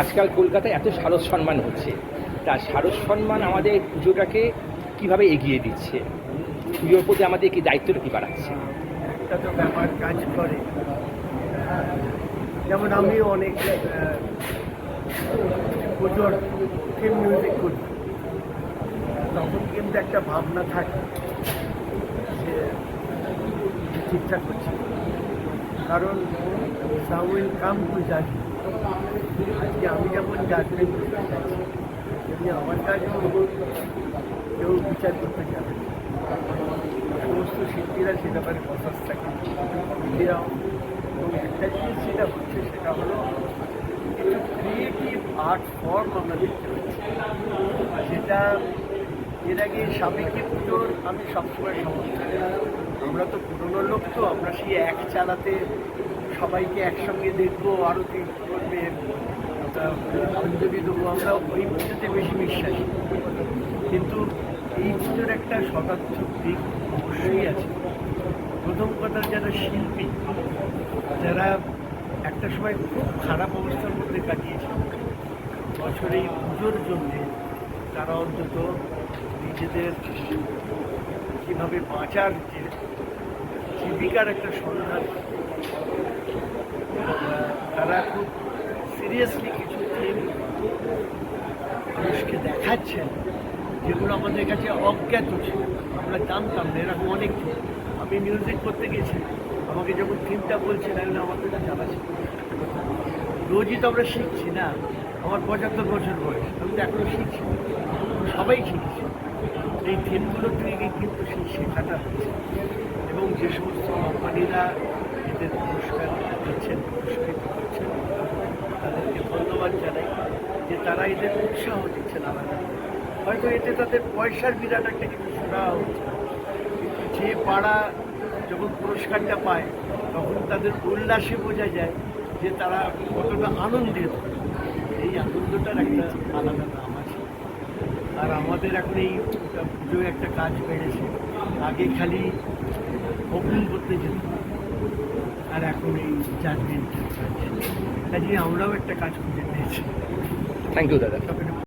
আজকাল কলকাতায় এত সারস সম্মান হচ্ছে। তা শারদ সম্মান আমাদের পুজোটাকে কীভাবে এগিয়ে দিচ্ছে? পুজোর প্রতি আমাদের কি দায়িত্বটা কি বাড়াচ্ছে? একটা তো ব্যাপার, কাজ করে। যেমন আমি অনেক পুজোর থিম মিউজিক করি। তখন কিন্তু একটা ভাবনা থাকে যে ঠিকঠাক করছি। কারণ সাউ উইল কাম টু জাজ আজকে আমি যেমন জাজমেন্ট করতে চাইছি তেমনি আমার কাজও কেউ বিচার করতে যাবে। সমস্ত শিল্পীরা সে ব্যাপারে প্রসেস থাকে। শিল্পীরাও এবং একটা জিনিস যেটা হচ্ছে, সেটা হলো কিছু ক্রিয়েটিভ আর্ট ফর্ম আমরা দেখতে পাচ্ছি। যেটা এর আগে সাবেকি পুজোর আমি সবসময় সমর্থন আমরা তো পুরনো লোক তো, আমরা সেই এক চালাতে সবাইকে একসঙ্গে দেখব আরতি করবে। দেবো আমরা ওই পুজোতে বেশি বিশ্বাসী। কিন্তু এই পুজোর একটা শতাব্দীর দিক অবশ্যই আছে। প্রথম কথা যারা শিল্পী, যারা একটা সময় খুব খারাপ অবস্থার মধ্যে কাটিয়েছে। বছরে এই পুজোর জন্যে তারা অন্তত নিজেদের কীভাবে বাঁচার যে জীবিকার একটা সন্ধান। তারা খুব সিরিয়াসলি কিছু থিম মানুষকে দেখাচ্ছেন, যেগুলো আমাদের কাছে অজ্ঞাত ছিল। আমরা জানতাম না, এরকম অনেক আমি মিউজিক করতে গেছি, আমাকে যখন থিমটা বলছেন আমি আমার তো জানা ছিল। রোজই তো আমরা শিখছি না, আমার পঁচাত্তর বছর বয়স, আমি তো এখনও শিখছি। সবাই শিখছি। এই থিমগুলো থেকে কিন্তু সেই শেখাটা হচ্ছে। এবং যে সমস্ত কোম্পানিরা এদের পুরস্কার দিচ্ছেন, পুরস্কৃত করছেন, তাদেরকে ধন্যবাদ জানাই যে তারা এদের উৎসাহ দিচ্ছেন আলাদা হয়তো এতে তাদের পয়সার বিরাট একটা কিছু শোনা হচ্ছে। কিন্তু যে পাড়া যখন পুরস্কারটা পায়, তখন তাদের উল্লাসে বোঝা যায় যে তারা কতটা আনন্দিত। এই আনন্দটার একটা আলাদা নাম। আর আমাদের এখন এই পুজো একটা কাজ বেড়েছে। আগে খালি ওপেন করতে যেত। আর এখন এই জাজমেন্ট কাজে আমরাও একটা কাজ খুঁজে পেয়েছি। থ্যাংক ইউ দাদা।